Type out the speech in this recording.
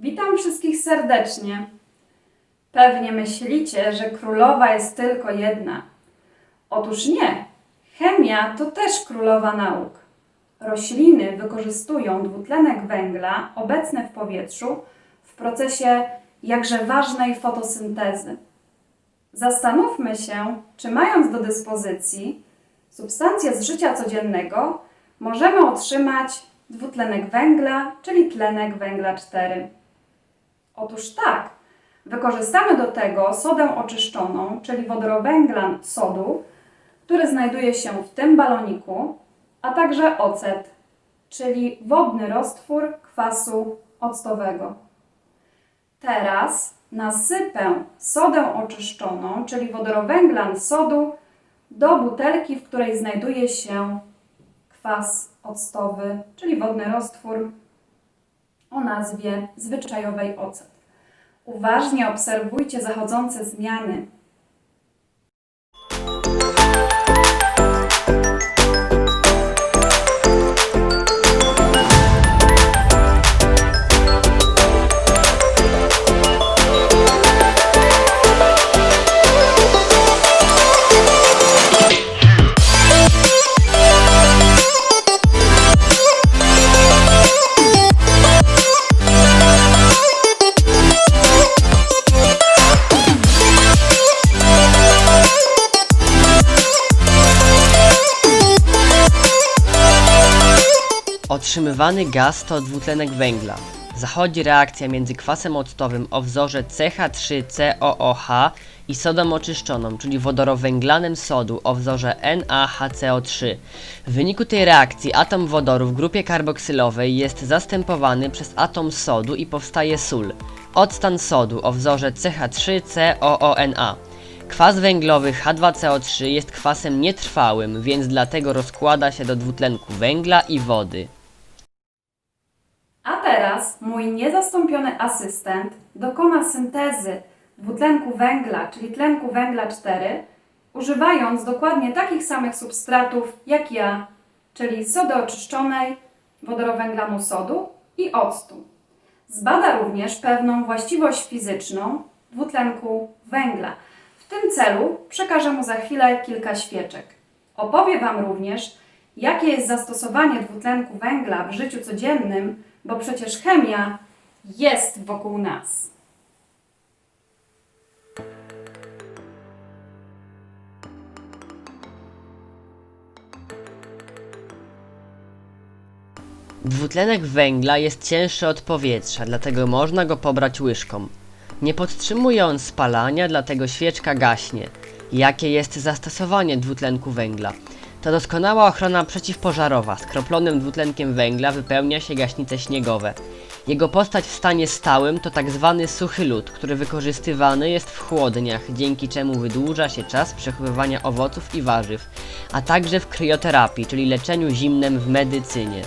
Witam wszystkich serdecznie. Pewnie myślicie, że królowa jest tylko jedna. Otóż nie. Chemia to też królowa nauk. Rośliny wykorzystują dwutlenek węgla obecny w powietrzu w procesie jakże ważnej fotosyntezy. Zastanówmy się, czy mając do dyspozycji substancje z życia codziennego, możemy otrzymać dwutlenek węgla, czyli tlenek węgla 4. Otóż tak, wykorzystamy do tego sodę oczyszczoną, czyli wodorowęglan sodu, który znajduje się w tym baloniku, a także ocet, czyli wodny roztwór kwasu octowego. Teraz nasypę sodę oczyszczoną, czyli wodorowęglan sodu, do butelki, w której znajduje się kwas octowy, czyli wodny roztwór o nazwie zwyczajowej ocet. Uważnie obserwujcie zachodzące zmiany. Otrzymywany gaz to dwutlenek węgla. Zachodzi reakcja między kwasem octowym o wzorze CH3COOH i sodą oczyszczoną, czyli wodorowęglanem sodu o wzorze NaHCO3. W wyniku tej reakcji atom wodoru w grupie karboksylowej jest zastępowany przez atom sodu i powstaje sól. Octan sodu o wzorze CH3COONA. Kwas węglowy H2CO3 jest kwasem nietrwałym, więc dlatego rozkłada się do dwutlenku węgla i wody. Teraz mój niezastąpiony asystent dokona syntezy dwutlenku węgla, czyli tlenku węgla 4, używając dokładnie takich samych substratów jak ja, czyli sody oczyszczonej, wodorowęglanu sodu i octu. Zbada również pewną właściwość fizyczną dwutlenku węgla. W tym celu przekażę mu za chwilę kilka świeczek. Opowie Wam również, jakie jest zastosowanie dwutlenku węgla w życiu codziennym, bo przecież chemia jest wokół nas. Dwutlenek węgla jest cięższy od powietrza, dlatego można go pobrać łyżką. Nie podtrzymuje on spalania, dlatego świeczka gaśnie. Jakie jest zastosowanie dwutlenku węgla? To doskonała ochrona przeciwpożarowa. Skroplonym dwutlenkiem węgla wypełnia się gaśnice śniegowe. Jego postać w stanie stałym to tak zwany suchy lód, który wykorzystywany jest w chłodniach, dzięki czemu wydłuża się czas przechowywania owoców i warzyw, a także w kryoterapii, czyli leczeniu zimnem w medycynie.